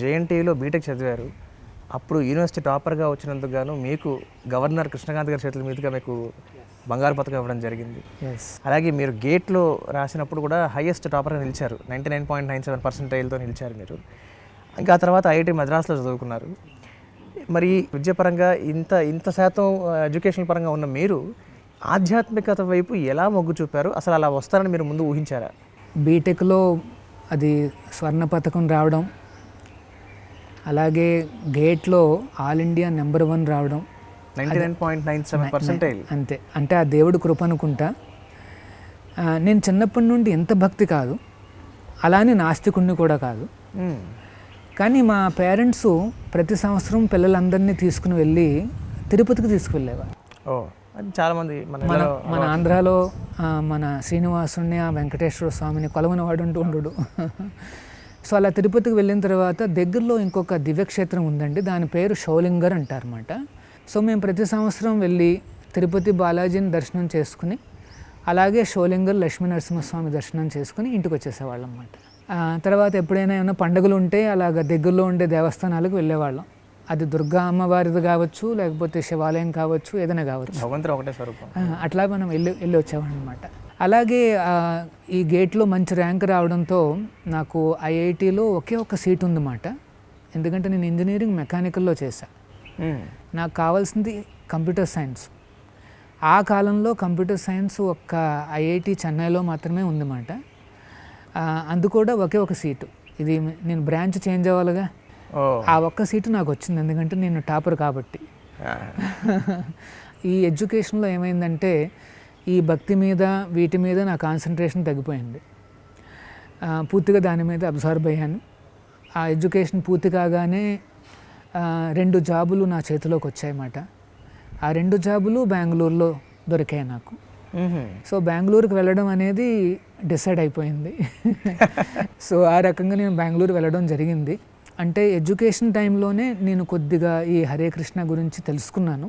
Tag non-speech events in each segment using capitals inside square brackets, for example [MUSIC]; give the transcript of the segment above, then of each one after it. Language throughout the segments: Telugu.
జేఎన్టీలో బీటెక్ చదివారు. అప్పుడు యూనివర్సిటీ టాపర్గా వచ్చినందుకు గాను మీకు గవర్నర్ కృష్ణకాంత్ గారి చేతుల మీదుగా మీకు బంగారు పథకం ఇవ్వడం జరిగింది. అలాగే మీరు గేట్లో రాసినప్పుడు కూడా హైయెస్ట్ టాపర్గా నిలిచారు. Ninety nine point nine seven పర్సెంటైల్తో నిలిచారు మీరు. ఇంకా ఆ తర్వాత ఐఐటి మద్రాసులో చదువుకున్నారు. మరి విద్యాపరంగా ఇంత ఇంత శాతం ఎడ్యుకేషన్ పరంగా ఉన్న మీరు ఆధ్యాత్మికత వైపు ఎలా మొగ్గు చూపారు? అసలు అలా వస్తారని మీరు ముందు ఊహించారా? బీటెక్లో అది స్వర్ణ పథకం రావడం అలాగే గేట్లో ఆల్ ఇండియా నెంబర్ వన్ రావడం. అంతే. అంటే ఆ దేవుడు కృప అనుకుంటా. నేను చిన్నప్పటి నుండి ఎంత భక్తి కాదు. అలానే నాస్తికుణ్ణి కూడా కాదు. కానీ మా పేరెంట్స్ ప్రతి సంవత్సరం పిల్లలందరినీ తీసుకుని వెళ్ళి తిరుపతికి తీసుకువెళ్ళేవారు. చాలామంది మన మన ఆంధ్రాలో మన శ్రీనివాసుని ఆ వెంకటేశ్వర స్వామిని కొలవని వాడు అంటూ ఉండడు. సో అలా తిరుపతికి వెళ్ళిన తర్వాత దగ్గరలో ఇంకొక దివ్యక్షేత్రం ఉందండి. దాని పేరు షౌలింగర్ అంటారన్నమాట. సో మేము ప్రతి సంవత్సరం వెళ్ళి తిరుపతి బాలాజీని దర్శనం చేసుకుని అలాగే షోలింగర్ లక్ష్మీ నరసింహస్వామి దర్శనం చేసుకుని ఇంటికి వచ్చేసేవాళ్ళం అన్నమాట. ఆ, తర్వాత ఎప్పుడైనా ఏమైనా పండుగలు ఉంటే అలాగ దగ్గరలో ఉండే దేవస్థానాలకు వెళ్ళేవాళ్ళం. అది దుర్గా అమ్మవారిది కావచ్చు లేకపోతే శివాలయం కావచ్చు ఏదైనా కావచ్చు. భగవంతుడు ఒకటే స్వరూపం. అట్లా మనం వెళ్ళి వెళ్ళి వచ్చేవాళ్ళం అనమాట అలాగే ఈ గేట్లో మంచి ర్యాంక్ రావడంతో నాకు ఐఐటిలో ఒకే ఒక సీట్ ఉందన్నమాట. ఎందుకంటే నేను ఇంజనీరింగ్ మెకానికల్లో చేశా. నాకు కావాల్సింది కంప్యూటర్ సైన్స్. ఆ కాలంలో కంప్యూటర్ సైన్స్ ఒక్క ఐఐటి చెన్నైలో మాత్రమే ఉందన్నమాట. అందు కూడా ఒకే ఒక సీటు. ఇది నేను బ్రాంచ్ చేంజ్ అవ్వాలిగా. ఆ ఒక్క సీటు నాకు వచ్చింది. ఎందుకంటే నేను టాపర్ కాబట్టి. [LAUGHS] ఈ ఎడ్యుకేషన్లో ఏమైందంటే ఈ భక్తి మీద వీటి మీద నా కాన్సన్ట్రేషన్ తగ్గిపోయింది. పూర్తిగా దాని మీద అబ్జర్వ్ అయ్యాను. ఆ ఎడ్యుకేషన్ పూర్తి కాగానే రెండు జాబులు నా చేతిలోకి వచ్చాయన్నమాట. ఆ రెండు జాబులు బెంగళూరులో దొరికాయి నాకు. సో బెంగళూరుకి వెళ్ళడం అనేది డిసైడ్ అయిపోయింది. సో ఆ రకంగా నేను బెంగళూరు వెళ్ళడం జరిగింది. అంటే ఎడ్యుకేషన్ టైంలోనే నేను కొద్దిగా ఈ హరే కృష్ణ గురించి తెలుసుకున్నాను.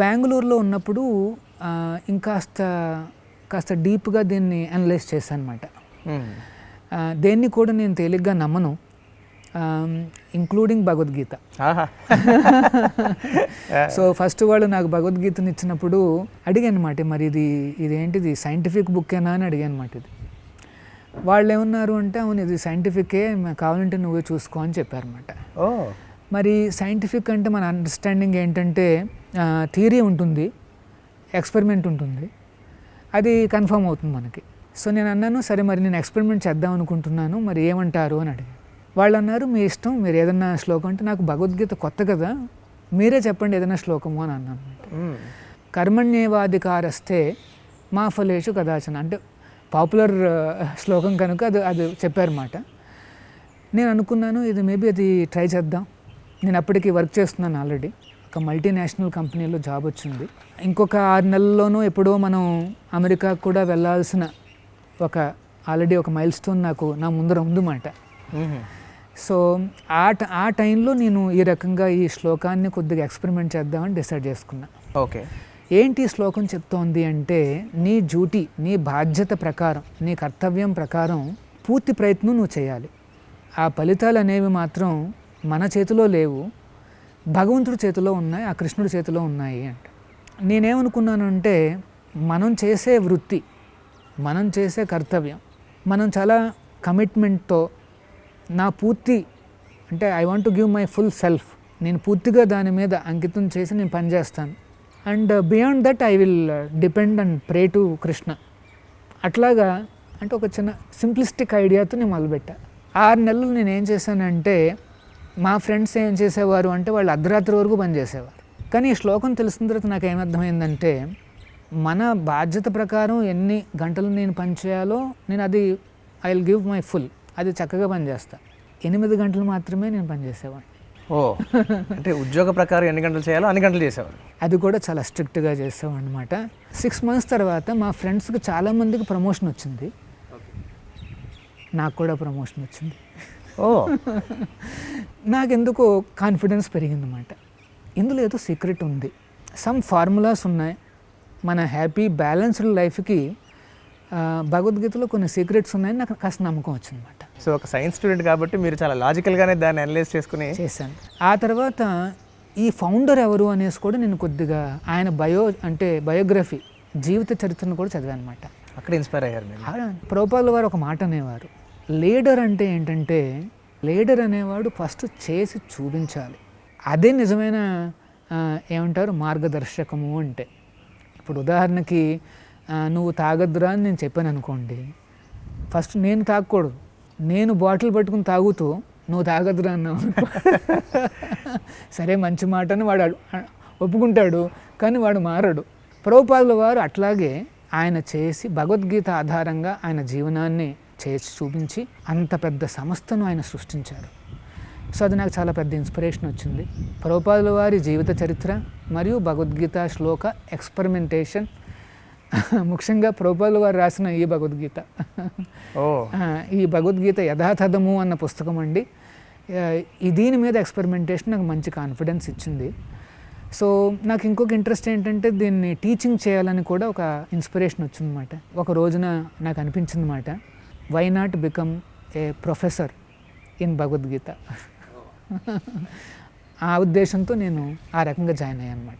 బెంగళూరులో ఉన్నప్పుడు ఇంకాస్త కాస్త డీప్గా దీన్ని అనలైజ్ చేశాను అనమాట. దేన్ని కూడా నేను తేలిగ్గా నమ్మను. ఇంక్లూడింగ్ భగవద్గీత. సో ఫస్ట్ వాళ్ళు నాకు భగవద్గీతని ఇచ్చినప్పుడు అడిగాను అనమాట మరి ఇది ఇదేంటిది సైంటిఫిక్ బుక్కేనా? అని అడిగాను అనమాట ఇది. వాళ్ళు ఏమన్నారు అంటే అవును ఇది సైంటిఫికే కావాలంటే నువ్వే చూసుకో అని చెప్పారన్నమాట మరి సైంటిఫిక్ అంటే మన అండర్స్టాండింగ్ ఏంటంటే థియరీ ఉంటుంది. ఎక్స్పెరిమెంట్ ఉంటుంది. అది కన్ఫర్మ్ అవుతుంది మనకి. సో నేను అన్నాను సరే మరి నేను ఎక్స్పెరిమెంట్ చేద్దాం అనుకుంటున్నాను మరి ఏమంటారు అని అడిగాను. వాళ్ళు అన్నారు మీ ఇష్టం మీరు ఏదన్నా శ్లోకం అంటే నాకు భగవద్గీత కొత్త కదా మీరే చెప్పండి ఏదైనా శ్లోకము అని అన్నాను. కర్మణ్యేవాధికారస్తే మా ఫలేషు కదాచన. అంటే పాపులర్ శ్లోకం కనుక అది అది చెప్పారన్నమాట. నేను అనుకున్నాను ఇది మేబీ అది ట్రై చేద్దాం. నేను అప్పటికి వర్క్ చేస్తున్నాను ఆల్రెడీ. ఒక మల్టీనేషనల్ కంపెనీలో జాబ్ వచ్చింది. ఇంకొక ఆరు నెలల్లోనూ ఎప్పుడో మనం అమెరికాకు కూడా వెళ్ళాల్సిన ఒక ఆల్రెడీ ఒక మైల్ స్టోన్ నాకు నా ముందర ఉందన్నమాట. సో ఆ ట- ఆ టైంలో నేను ఈ రకంగా ఈ శ్లోకాన్ని కొద్దిగా ఎక్స్పెరిమెంట్ చేద్దామని డిసైడ్ చేసుకున్నా. ఓకే. ఏంటి ఈ శ్లోకం చెప్తోంది అంటే నీ డ్యూటీ నీ బాధ్యత ప్రకారం నీ కర్తవ్యం ప్రకారం పూర్తి ప్రయత్నం నువ్వు చేయాలి. ఆ ఫలితాలు అనేవి మాత్రం మన చేతిలో లేవు. భగవంతుడి చేతిలో ఉన్నాయి ఆ కృష్ణుడి చేతిలో ఉన్నాయి అంట. నేనేమనుకున్నాను అంటే మనం చేసే వృత్తి మనం చేసే కర్తవ్యం మనం చాలా కమిట్మెంట్తో నా పూర్తి అంటే I want to give my full self నేను పూర్తిగా దాని మీద అంకితం చేసి నేను పనిచేస్తాను and beyond that I will depend and pray to Krishna. అట్లాగా అంటే ఒక చిన్న సింప్లిస్టిక్ ఐడియాతో నేను మొదలుపెట్టా. ఆరు నెలలు నేను ఏం చేశానంటే మా ఫ్రెండ్స్ ఏం చేసేవారు అంటే వాళ్ళు అర్ధరాత్రి వరకు పనిచేసేవారు కానీ ఈ శ్లోకం తెలిసిన తర్వాత నాకు ఏమర్థమైందంటే మన బాధ్యత ప్రకారం ఎన్ని గంటలు నేను పనిచేయాలో నేను అది I will give my full అది చక్కగా పనిచేస్తా ఎనిమిది గంటలు మాత్రమే నేను పనిచేసేవాడిని ఓ అంటే ఉద్యోగ ప్రకారం ఎన్ని గంటలు చేయాలో అన్ని గంటలు చేసేవారు అది కూడా చాలా స్ట్రిక్ట్గా చేసాం అనమాట సిక్స్ మంత్స్ తర్వాత మా ఫ్రెండ్స్కి చాలామందికి ప్రమోషన్ వచ్చింది. నాకు కూడా ప్రమోషన్ వచ్చింది. ఓ. [LAUGHS] నాకెందుకో కాన్ఫిడెన్స్ పెరిగిందన్నమాట. ఇందులో ఏదో సీక్రెట్ ఉంది. సమ్ ఫార్ములాస్ ఉన్నాయి. మన హ్యాపీ బ్యాలెన్స్డ్ లైఫ్కి భగవద్గీతలో కొన్ని సీక్రెట్స్ ఉన్నాయని నాకు కాస్త నమ్మకం వచ్చిందన్నమాట. సో ఒక సైన్స్ స్టూడెంట్ కాబట్టి మీరు చాలా లాజికల్గానే దాన్ని అనలైజ్ చేసుకుని చేశాను. ఆ తర్వాత ఈ ఫౌండర్ ఎవరు అనేసి కూడా నేను కొద్దిగా ఆయన బయో అంటే బయోగ్రఫీ జీవిత చరిత్రను కూడా చదివాను అనమాట అక్కడ ఇన్స్పైర్ అయ్యారు ప్రభుపాల వారు ఒక మాట అనేవారు. లీడర్ అంటే ఏంటంటే లీడర్ అనేవాడు ఫస్ట్ చేసి చూపించాలి. అదే నిజమైన ఏమంటారు మార్గదర్శకము అంటే. ఇప్పుడు ఉదాహరణకి నువ్వు తాగద్దురా అని నేను చెప్పాను అనుకోండి ఫస్ట్ నేను తాగకూడదు. నేను బాటిల్ పట్టుకుని తాగుతూ నువ్వు తాగద్దురా అన్నావు. సరే మంచి మాట అని వాడు ఒప్పుకుంటాడు కానీ వాడు మారడు. ప్రభుపాదుల వారు అట్లాగే ఆయన చేసి భగవద్గీత ఆధారంగా ఆయన జీవనాన్ని చేసి చూపించి అంత పెద్ద సంస్థను ఆయన సృష్టించారు. సో అది నాకు చాలా పెద్ద ఇన్స్పిరేషన్ వచ్చింది. ప్రభుపాదుల వారి జీవిత చరిత్ర మరియు భగవద్గీత శ్లోక ఎక్స్పెరిమెంటేషన్. ముఖ్యంగా ప్రభుపాదుల వారు రాసిన ఈ భగవద్గీత. ఈ భగవద్గీత యథాతథము అన్న పుస్తకం అండి. దీని మీద ఎక్స్పెరిమెంటేషన్ నాకు మంచి కాన్ఫిడెన్స్ ఇచ్చింది. సో నాకు ఇంకొక ఇంట్రెస్ట్ ఏంటంటే దీన్ని టీచింగ్ చేయాలని కూడా ఒక ఇన్స్పిరేషన్ వచ్చిందన్నమాట. ఒక రోజున నాకు అనిపించింది why not become a professor in Bhagavad Gita ఆ ఉద్దేశంతో నేను ఆ రకంగా జాయిన్ అయ్యాను అనమాట